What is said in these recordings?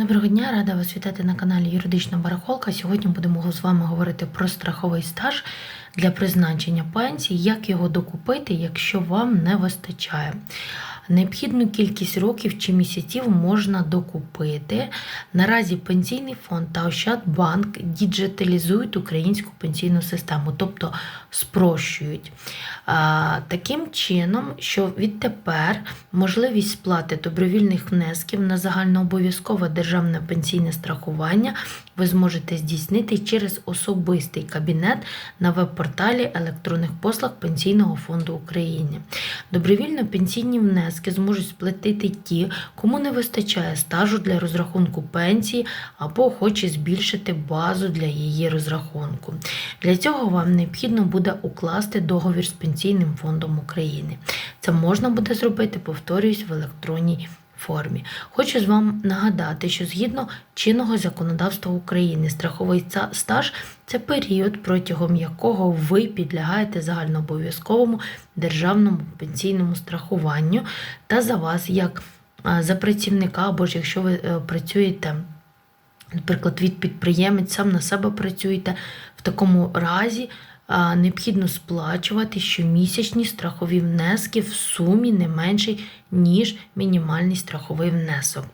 Доброго дня, рада вас вітати на каналі Юридична Барахолка. Сьогодні будемо з вами говорити про страховий стаж для призначення пенсії, як його докупити, якщо вам не вистачає. Необхідну кількість років чи місяців можна докупити. Наразі Пенсійний фонд та Ощадбанк діджиталізують українську пенсійну систему, тобто спрощують. Таким чином, що відтепер можливість сплати добровільних внесків на загальнообов'язкове державне пенсійне страхування ви зможете здійснити через особистий кабінет на веб-порталі електронних послуг Пенсійного фонду України. Добровільно пенсійні внески зможуть сплатити ті, кому не вистачає стажу для розрахунку пенсії або хоче збільшити базу для її розрахунку. Для цього вам необхідно буде укласти договір з Пенсійним фондом України. Це можна буде зробити, повторюсь, в електронній формі. Хочу з вам нагадати, що згідно чинного законодавства України, страховий стаж це період, протягом якого ви підлягаєте загальнообов'язковому державному пенсійному страхуванню та за вас, як за працівника, або ж якщо ви е, працюєте. Наприклад, від підприємець сам на себе працюєте. В такому разі необхідно сплачувати щомісячні страхові внески в сумі не менший, ніж мінімальний страховий внесок.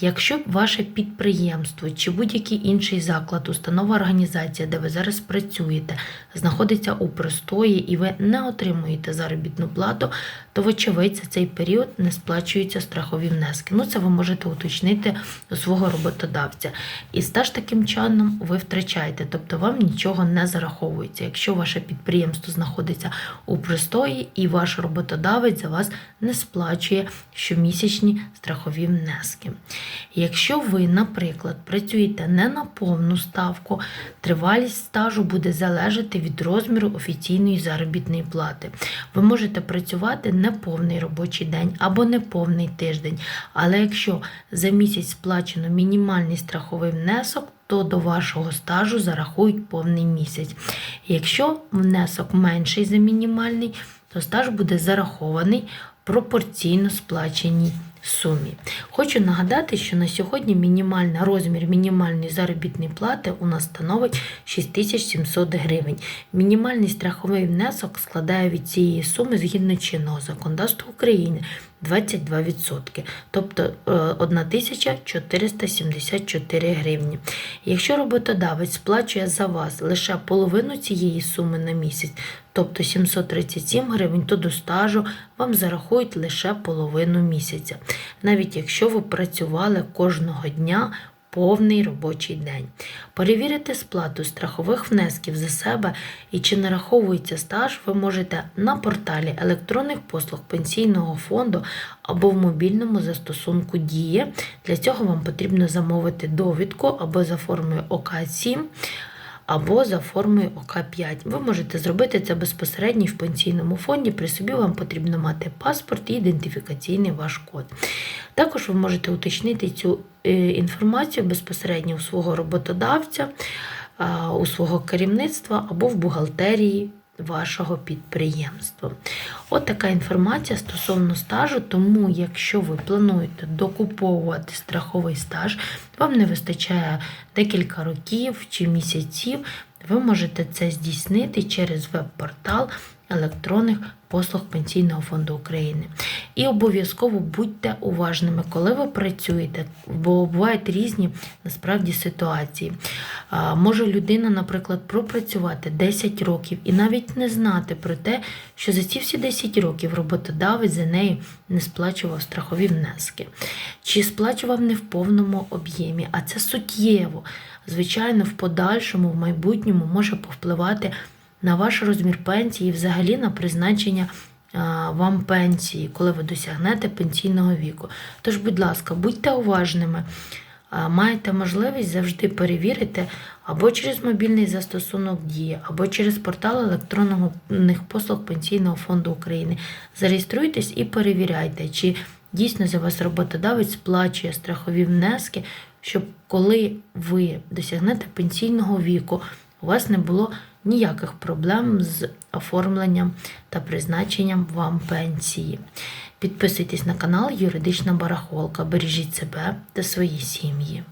Якщо ваше підприємство чи будь-який інший заклад, установа організація, де ви зараз працюєте, знаходиться у простої і ви не отримуєте заробітну плату, то, вочевидь, за цей період не сплачуються страхові внески. Ну, це ви можете уточнити у свого роботодавця. І стаж таким чином ви втрачаєте, тобто вам нічого не зараховується. Якщо ваше підприємство знаходиться у простої і ваш роботодавець за вас не сплачує щомісячні страхові внески. Якщо ви, наприклад, працюєте не на повну ставку, тривалість стажу буде залежати від розміру офіційної заробітної плати. Ви можете працювати не повний робочий день або не повний тиждень, але якщо за місяць сплачено мінімальний страховий внесок, то до вашого стажу зарахують повний місяць. Якщо внесок менший за мінімальний, то стаж буде зарахований пропорційно сплаченій сумі. Хочу нагадати, що на сьогодні мінімальний розмір мінімальної заробітної плати у нас становить 6700 гривень. Мінімальний страховий внесок складає від цієї суми згідно чинного законодавства України 22%, тобто е, 1474 гривні. Якщо роботодавець сплачує за вас лише половину цієї суми на місяць, тобто 737 гривень, то до стажу вам зарахують лише половину місяця, навіть якщо ви працювали кожного дня повний робочий день. Перевірити сплату страхових внесків за себе і чи нараховується стаж, ви можете на порталі електронних послуг пенсійного фонду або в мобільному застосунку Дія. Для цього вам потрібно замовити довідку або за формою ОК-7 або за формою ОК5. Ви можете зробити це безпосередньо в пенсійному фонді. При собі вам потрібно мати паспорт і ідентифікаційний ваш код. Також ви можете уточнити цю е, інформацію безпосередньо у свого роботодавця, у свого керівництва або в бухгалтерії вашого підприємства. От така інформація стосовно стажу, тому якщо ви плануєте докуповувати страховий стаж, вам не вистачає декілька років чи місяців, ви можете це здійснити через веб-портал електронних послуг Пенсійного фонду України. І обов'язково будьте уважними, коли ви працюєте, бо бувають різні насправді ситуації. Може людина, наприклад, пропрацювати 10 років і навіть не знати про те, що за ці всі 10 років роботодавець за нею не сплачував страхові внески, чи сплачував не в повному об'ємі, а це суттєво. Звичайно, в подальшому, в майбутньому може повпливати на ваш розмір пенсії і взагалі на призначення вам пенсії, коли ви досягнете пенсійного віку. Тож, будь ласка, будьте уважними, маєте можливість завжди перевірити або через мобільний застосунок Дія, або через портал електронних послуг Пенсійного фонду України. Зареєструйтесь і перевіряйте, чи дійсно за вас роботодавець сплачує страхові внески, щоб коли ви досягнете пенсійного віку, у вас не було ніяких проблем з оформленням та призначенням вам пенсії. Підписуйтесь на канал Юридична Барахолка. Бережіть себе та свої сім'ї.